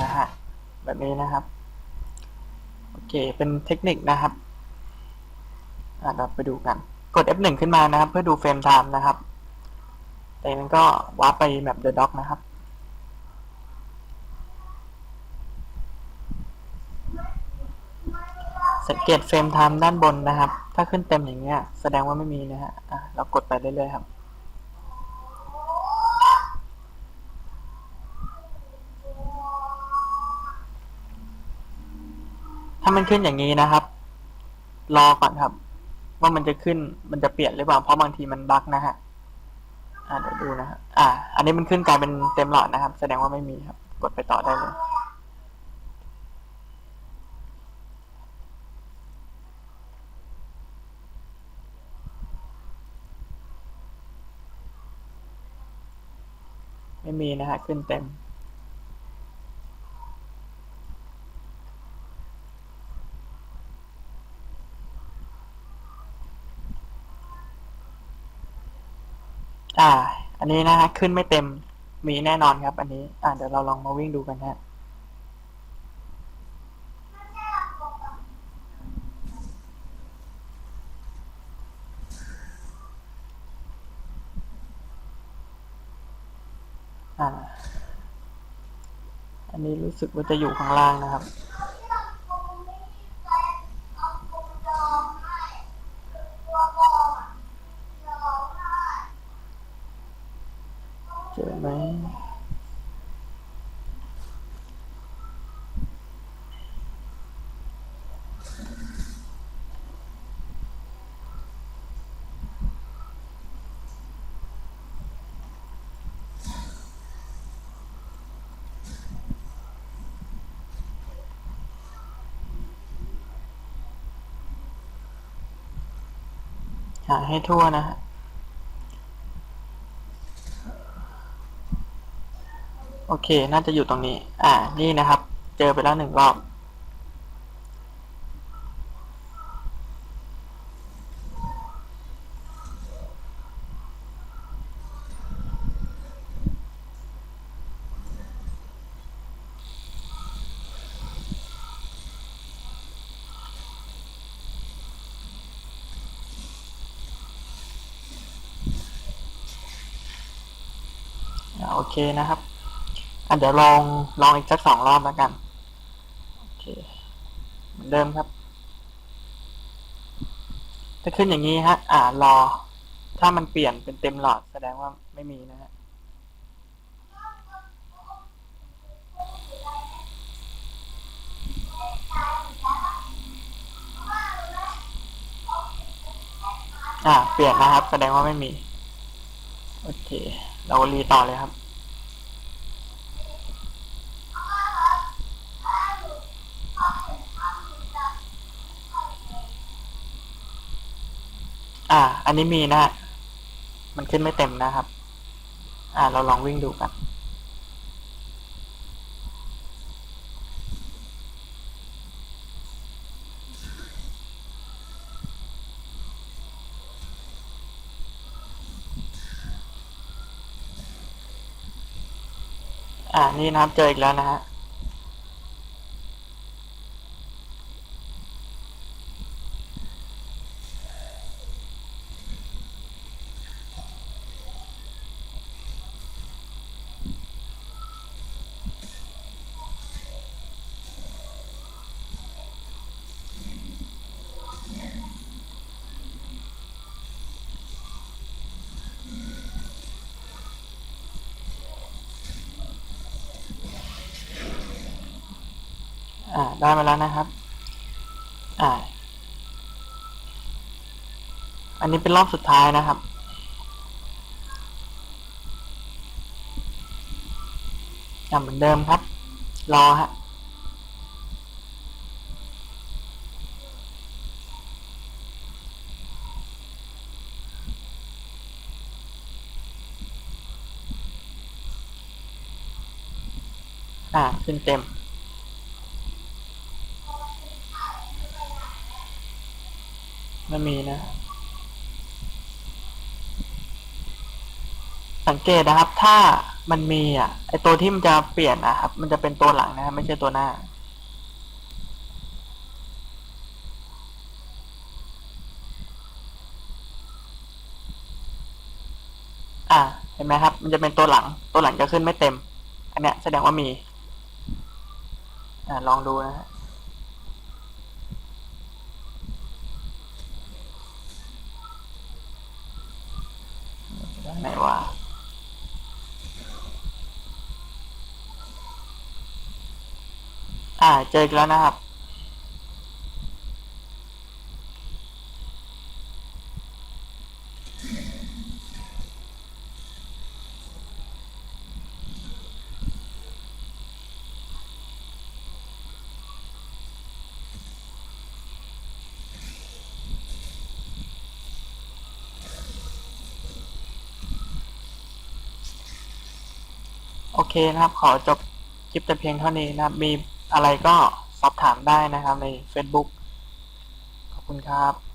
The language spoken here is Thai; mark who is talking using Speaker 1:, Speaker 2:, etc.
Speaker 1: นะฮะแบบนี้นะครับ โอเคเป็นเทคนิคนะครับอะเราไปดูกัน กด F1 ขึ้นมานะครับ เพื่อดูเฟรมไทม์นะครับแต่นั้นก็วาร์ปไปแมป The Dock นะครับสังเกตเฟรมไทม์ด้านบนนะครับ ถ้าขึ้นเต็มอย่างเงี้ย แสดงว่าไม่มีนะฮะอะเรากดไปเรื่อยๆครับ ถ้ามันขึ้นอย่างนี้นะครับ รอก่อนครับ ว่ามันจะขึ้นมันจะเปลี่ยนหรือเปล่าเพราะบางทีมันบั๊กนะฮะอ่าเดี๋ยวดูนะฮะอ่า อันนี้มันขึ้นกลายเป็นเต็มหลอดนะครับ แสดงว่าไม่มีครับ กดไปต่อได้เลยไม่มีนะฮะขึ้นเต็ม อ่า อันนี้นะฮะขึ้นไม่เต็มมีแน่นอนครับ อันนี้ อ่าเดี๋ยวเราลองมาวิ่งดูกันฮะอ่าอันนี้รู้สึกว่าจะอยู่ข้างล่างนะครับ ไหมหาให้ทั่วนะฮะ โอเค น่าจะอยู่ตรงนี้ อ่า นี่นะครับ เจอไปแล้วหนึ่งรอบ โอเคนะครับ อะเดี๋ยวลองลองอีกสักสองรอบแล้วกันโอเคเหมือนเดิมครับถ้าขึ้นอย่างนี้ฮะ อ่ารอ ถ้ามันเปลี่ยนเป็นเต็มหลอดแสดงว่าไม่มีนะฮะอ่า เปลี่ยนนะครับ แสดงว่าไม่มี โอเค เรารีต่อเลยครับ อ่า อันนี้มีนะฮะ มันขึ้นไม่เต็มนะครับ อ่า เราลองวิ่งดูกันอ่า นี่นะครับ เจออีกแล้วนะฮะ อ่า ได้มาแล้วนะครับ อ่า อันนี้เป็นรอบสุดท้ายนะครับ อ่าเหมือนเดิมครับ รอฮะอ่า ขึ้นเต็ม ไม่มีนะ สังเกตนะครับ ถ้ามันมีอะ ไอตัวที่มันจะเปลี่ยนนะครับ มันจะเป็นตัวหลังนะครับไม่ใช่ตัวหน้า อ่า เห็นไหมครับ มันจะเป็นตัวหลัง ตัวหลังจะขึ้นไม่เต็ม อันเนี้ยแสดงว่ามี อ่า ลองดูนะฮะ ไหนวะอ่าเจอกันแล้วนะครับ โอเคนะครับ ขอจบคลิปแต่เพียงเท่านี้นะครับ มีอะไรก็สอบถามได้นะครับใน Facebook ขอบคุณครับ